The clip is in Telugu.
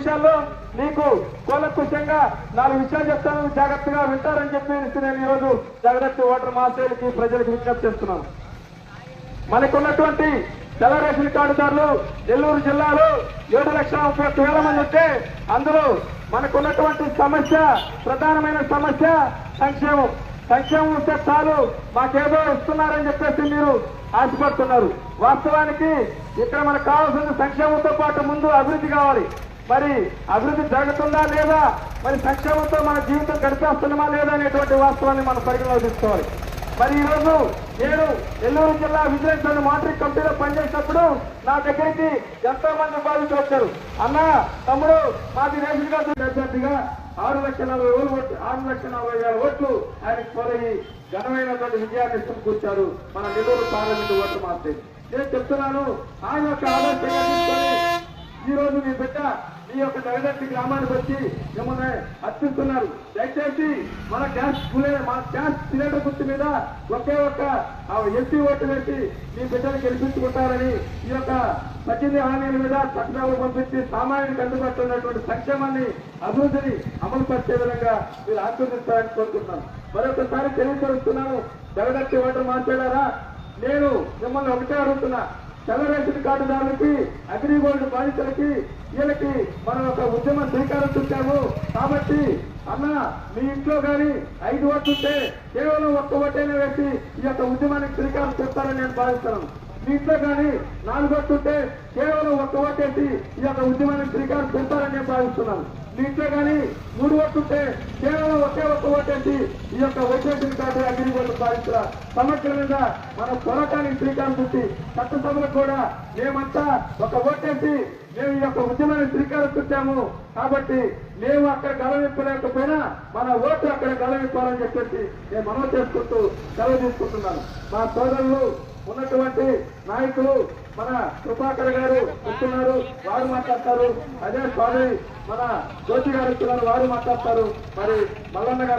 విషయాల్లో మీకు కూలంకుషంగా నాలుగు విషయాలు చెప్తాను. జాగ్రత్తగా వింటారని చెప్పి నేను ఈరోజు జాగ్రత్త ఓటర్ మాసేలకి ప్రజలకు విజ్ఞప్తి చేస్తున్నాను. మనకున్నటువంటి తెల్ల రేషన్ కార్డుదారులు నెల్లూరు జిల్లాలో ఏడు లక్షల ముప్పై ఒక్క వేల మంది ఉంటే అందులో మనకున్నటువంటి సమస్య ప్రధానమైన సమస్య సంక్షేమం. సంక్షేమం వస్తే చాలు మాకేదో ఇస్తున్నారని చెప్పేసి మీరు ఆశపడుతున్నారు. వాస్తవానికి ఇక్కడ మనకు కావాల్సిన సంక్షేమంతో పాటు ముందు అభివృద్ధి కావాలి. మరి అభివృద్ధి జరుగుతుందా లేదా? మరి సంక్షేమంతో మన జీవితం గడిపేస్తున్నామా లేదా అనేటువంటి వాస్తవాన్ని మనం పరిగణలో తీసుకోవాలి. మరి ఈరోజు నేను నెల్లూరు జిల్లా విజిలెన్స్ అండ్ మాట్రిక్ కమిటీలో పనిచేసినప్పుడు నా దగ్గరికి ఎంతో మంది బాధితులు వచ్చారు. అన్న తమ్ముడు మాది రేషన్ కార్డు అభ్యర్థిగా ఆరు లక్షల నలభై వేలు ఓట్లు ఆరు లక్షల నలభై వేల ఓట్లు ఆయనకు పోయి ఘనమైనటువంటి విజయాన్ని సమకూర్చారు మన నెల్లూరు పార్లమెంటు ఓట్లు మాత్రమే నేను చెప్తున్నాను ఆయన యొక్క ఆలోచన ఈ రోజు మీ బిడ్డ మీ యొక్క నగదట్టి గ్రామానికి వచ్చి మిమ్మల్ని అర్పిస్తున్నారు దయచేసి మన గ్యాస్ మన గ్యాస్ సిలిండర్ గుర్తు మీద ఒకే ఒక్క ఎస్సీ ఓటు పెట్టి మీ బిడ్డను గెలిపించుకుంటారని ఈ యొక్క పద్దెనిమిది హామీల మీద చట్టాలు పంపించి సామాన్యునికి అందుబాటులో సంక్షేమాన్ని అభివృద్ధిని అమలు పరిచే విధంగా మీరు ఆశీర్వదిస్తారని కోరుకుంటున్నాను. మరొకసారి తెలియపరుస్తున్నాను. జగదట్టి ఓటర్ మాట్లాడారా నేను మిమ్మల్ని ఒకటే అడుగుతున్నా. తెల్ల రేషన్ కార్డుదారులకి అగ్రిగోల్డ్ బాధితులకి వీళ్ళకి మనం ఒక ఉద్యమం శ్రీకారం చుట్టాము. కాబట్టి అన్న మీ ఇంట్లో కానీ ఐదు ఓట్లు ఉంటే కేవలం ఒక్క ఓటైనా వేసి ఈ యొక్క ఉద్యమానికి శ్రీకారం చెప్తారని నేను భావిస్తున్నాను. దీంట్లో కానీ నాలుగు కేవలం ఒక్క ఓటేసి ఈ యొక్క ఉద్యమానికి శ్రీకారం చుట్టారని నేను భావిస్తున్నాను. దీంట్లో కానీ మూడు ఓట్లు కేవలం ఒకే ఒక్క ఓటేసి ఈ యొక్క వైద్యుని కార్డు అగ్నిగోళ్ళు బాధితుల సమస్యల మీద మన పోరాటానికి శ్రీకారం చుట్టి చట్టసభలకు కూడా మేమంతా ఒక ఓటేసి మేము ఈ యొక్క ఉద్యమానికి శ్రీకారం చుట్టాము. కాబట్టి మేము అక్కడ గలవింపలేకపోయినా మన ఓటు అక్కడ గలవింపాలని చెప్పేసి నేను మనవి చేసుకుంటూ సెలవు తీసుకుంటున్నాను. మా సోదరులు ఉన్నటువంటి నాయకులు మన కృపాకర్ గారు వస్తున్నారు వారు మాట్లాడతారు. అదే స్వామి మన జ్యోతి గారు వస్తున్నారు వారు మాట్లాడతారు. మరి మల్లన్న గారు